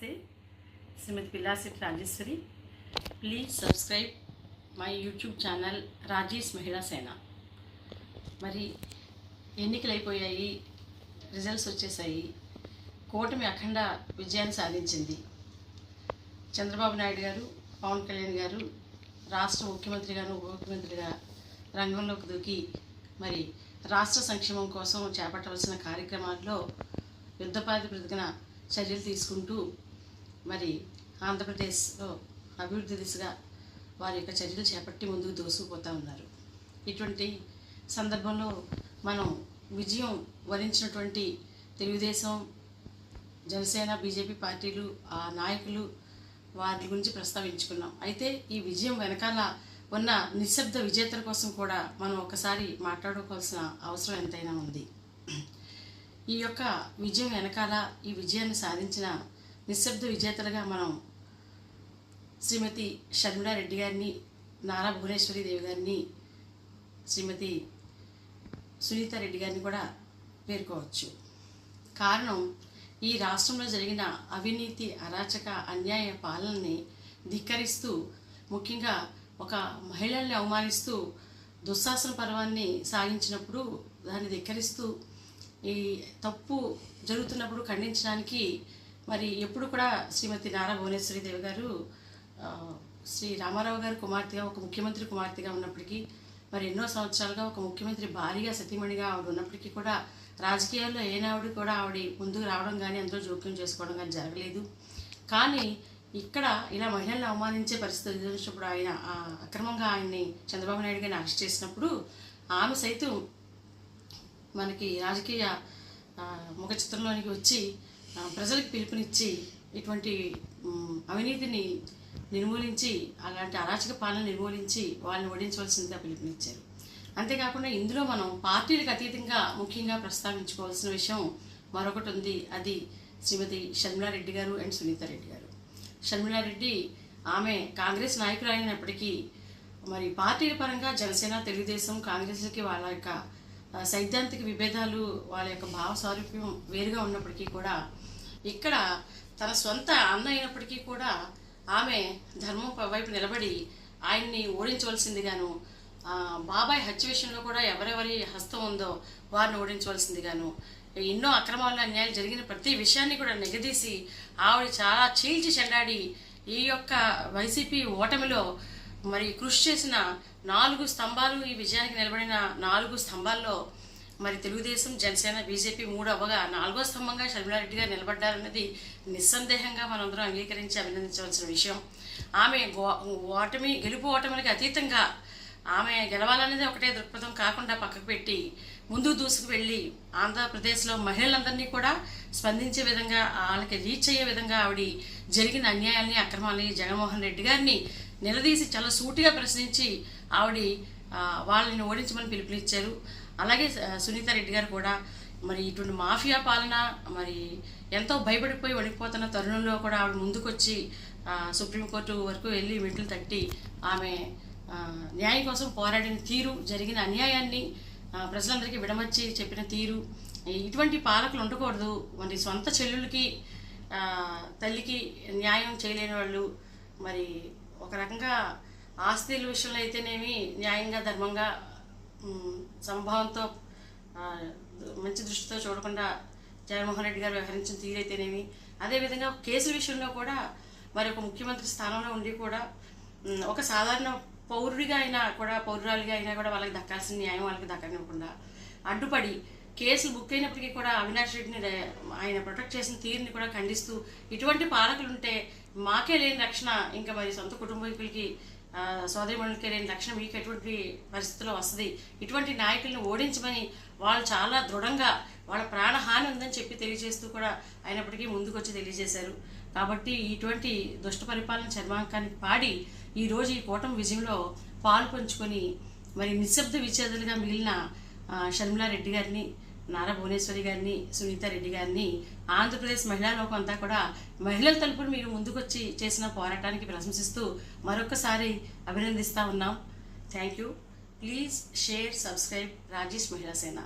నమస్తే. శ్రీమతి Pillasetti Rajeswari. Please subscribe my YouTube channel Rajesh Mahila Sena. మరి ఎన్నికలు అయిపోయాయి రిజల్ట్స్ వచ్చేసాయి కూటమి అఖండ విజయాన్ని సాధించింది. చంద్రబాబు నాయుడు గారు పవన్ కళ్యాణ్ గారు రాష్ట్ర ముఖ్యమంత్రిగాను ఉప ముఖ్యమంత్రిగా రంగంలోకి దూకి మరి రాష్ట్ర సంక్షేమం కోసం చేపట్టవలసిన కార్యక్రమాల్లో యుద్ధపాతిపతికన చర్యలు తీసుకుంటూ మరి ఆంధ్రప్రదేశ్లో అభివృద్ధి దిశగా వారి యొక్క చర్యలు చేపట్టి ముందుకు దూసుకుపోతూ ఉన్నారు. ఇటువంటి సందర్భంలో మనం విజయం వరించినటువంటి తెలుగుదేశం జనసేన బీజేపీ పార్టీలు ఆ నాయకులు వారి గురించి ప్రస్తావించుకున్నాం. అయితే ఈ విజయం వెనకాల ఉన్న నిశ్శబ్ద విజేతల కోసం కూడా మనం ఒకసారి మాట్లాడుకోవాల్సిన అవసరం ఎంతైనా ఉంది. ఈ యొక్క విజయం వెనకాల ఈ విజయాన్ని సాధించిన నిశ్శబ్ద విజేతలుగా మనం శ్రీమతి షర్మిలారెడ్డి గారిని నారా భువనేశ్వరి దేవి గారిని శ్రీమతి సునీత రెడ్డి గారిని కూడా పేర్కోవచ్చు. కారణం ఈ రాష్ట్రంలో జరిగిన అవినీతి అరాచక అన్యాయ పాలనని ధిక్కరిస్తూ ముఖ్యంగా ఒక మహిళల్ని అవమానిస్తూ దుశ్శాసన పర్వాన్ని సాగించినప్పుడు దాన్ని ధిక్కరిస్తూ ఈ తప్పు జరుగుతున్నప్పుడు ఖండించడానికి మరి ఎప్పుడు కూడా శ్రీమతి నారా భువనేశ్వరి దేవి గారు శ్రీ రామారావు గారు కుమార్తెగా ఒక ముఖ్యమంత్రి కుమార్తెగా ఉన్నప్పటికీ మరి ఎన్నో సంవత్సరాలుగా ఒక ముఖ్యమంత్రి భారీగా సతీమణిగా ఆవిడ ఉన్నప్పటికీ కూడా రాజకీయాల్లో ఏనావిడ కూడా ఆవిడ ముందుకు రావడం కానీ అందులో జోక్యం చేసుకోవడం కానీ జరగలేదు. కానీ ఇక్కడ ఇలా మహిళలను అవమానించే పరిస్థితి ఎదురించినప్పుడు ఆయన ఆ, అక్రమంగా ఆయన్ని చంద్రబాబు నాయుడు గారిని అరెస్ట్ చేసినప్పుడు ఆమె సైతం మనకి రాజకీయ ముఖ చిత్రంలోనికి వచ్చి ప్రజలకు పిలుపునిచ్చి ఇటువంటి అవినీతిని నిర్మూలించి అలాంటి అరాచక పాలన నిర్మూలించి వాళ్ళని ఓడించవలసిందిగా పిలుపునిచ్చారు. అంతేకాకుండా ఇందులో మనం పార్టీలకు అతీతంగా ముఖ్యంగా ప్రస్తావించుకోవాల్సిన విషయం మరొకటి ఉంది. అది శ్రీమతి షర్మిలారెడ్డి గారు అండ్ సునీత రెడ్డి గారు. షర్మిలారెడ్డి ఆమె కాంగ్రెస్ నాయకులు అయినప్పటికీ మరి పార్టీల పరంగా జనసేన తెలుగుదేశం కాంగ్రెస్లకి వాళ్ళ యొక్క సైద్ధాంతిక విభేదాలు వాళ్ళ యొక్క భావ సారూప్యం వేరుగా ఉన్నప్పటికీ కూడా ఇక్కడ తన సొంత అన్న అయినప్పటికీ కూడా ఆమె ధర్మం వైపు నిలబడి ఆయన్ని ఓడించవలసిందిగాను బాబాయ్ హత్య విషయంలో కూడా ఎవరెవరి హస్తం ఉందో వారిని ఓడించవలసిందిగాను ఎన్నో అక్రమాలు అన్యాయాలు జరిగిన ప్రతి విషయాన్ని కూడా నిగదీసి ఆవిడ చాలా చీల్చి చెండాడి ఈ యొక్క వైసీపీ ఓటమిలో మరి కృషి చేసిన నాలుగు స్తంభాలు ఈ విజయానికి నిలబడిన నాలుగు స్తంభాల్లో మరి తెలుగుదేశం జనసేన బీజేపీ మూడు అవ్వగా నాలుగో స్తంభంగా షర్మిలారెడ్డి గారు నిలబడ్డారన్నది నిస్సందేహంగా మనందరం అంగీకరించి అభినందించవలసిన విషయం. ఆమె ఓటమి గెలుపు ఓటమికి అతీతంగా ఆమె గెలవాలనేది ఒకటే దృక్పథం కాకుండా పక్కకు పెట్టి ముందు దూసుకు వెళ్ళి ఆంధ్రప్రదేశ్లో మహిళలందరినీ కూడా స్పందించే విధంగా వాళ్ళకి రీచ్ అయ్యే విధంగా ఆవిడ జరిగిన అన్యాయాల్ని అక్రమాలని జగన్మోహన్ రెడ్డి గారిని నిలదీసి చాలా సూటిగా ప్రశ్నించి ఆవిడ వాళ్ళని ఓడించమని పిలుపునిచ్చారు. అలాగే సునీత రెడ్డి గారు కూడా మరి ఇటువంటి మాఫియా పాలన మరి ఎంతో భయపడిపోయి వణికిపోతున్న తరుణంలో కూడా ఆవిడ ముందుకొచ్చి సుప్రీంకోర్టు వరకు వెళ్ళి మెట్లు తట్టి ఆమె న్యాయం కోసం పోరాడిన తీరు జరిగిన అన్యాయాన్ని ప్రజలందరికీ విడమర్చి చెప్పిన తీరు ఇటువంటి పాలకులు ఉండకూడదు. మరి సొంత చెల్లులకి తల్లికి న్యాయం చేయలేని వాళ్ళు మరి ఒక రకంగా ఆస్తుల విషయంలో అయితేనేమి న్యాయంగా ధర్మంగా సంభావంతో మంచి దృష్టితో చూడకుండా జగన్మోహన్ రెడ్డి గారు వ్యవహరించిన తీరైతేనేమి అదేవిధంగా కేసుల విషయంలో కూడా మరి ఒక ముఖ్యమంత్రి స్థానంలో ఉండి కూడా ఒక సాధారణ పౌరుడిగా అయినా కూడా పౌరురాలిగా అయినా కూడా వాళ్ళకి దక్కాల్సిన న్యాయం వాళ్ళకి దక్కనివ్వకుండా అడ్డుపడి కేసులు బుక్ అయినప్పటికీ కూడా అవినాష్ రెడ్డిని ఆయన ప్రొటెక్ట్ చేసిన తీరుని కూడా ఖండిస్తూ ఇటువంటి పాలకులు ఉంటే మాకే లేని రక్షణ ఇంకా మరి సొంత కుటుంబీకులకి ఆ, సోదరిమణులకే లేని రక్షణ మీకు ఎటువంటి పరిస్థితుల్లో వస్తుంది? ఇటువంటి నాయకులను ఓడించమని వాళ్ళు చాలా దృఢంగా వాళ్ళ ప్రాణహాని ఉందని చెప్పి తెలియజేస్తూ కూడా అయినప్పటికీ ముందుకొచ్చి తెలియజేశారు. కాబట్టి ఇటువంటి దుష్ట పరిపాలన చర్మాంకానికి పాడి ఈరోజు ఈ కూటమి విజయంలో పాలు పంచుకొని మరి నిశ్శబ్ద విచ్ఛేదలుగా మిగిలిన షర్మిలారెడ్డి గారిని నారా భువనేశ్వరి గారిని సునీత రెడ్డి గారిని ఆంధ్రప్రదేశ్ మహిళా లోకం అంతా కూడా మహిళల తలుపులు మీరు ముందుకొచ్చి చేసిన పోరాటానికి ప్రశంసిస్తూ మరొకసారి అభినందిస్తా ఉన్నాం. Thank you please share subscribe Rajesh Mahila Sena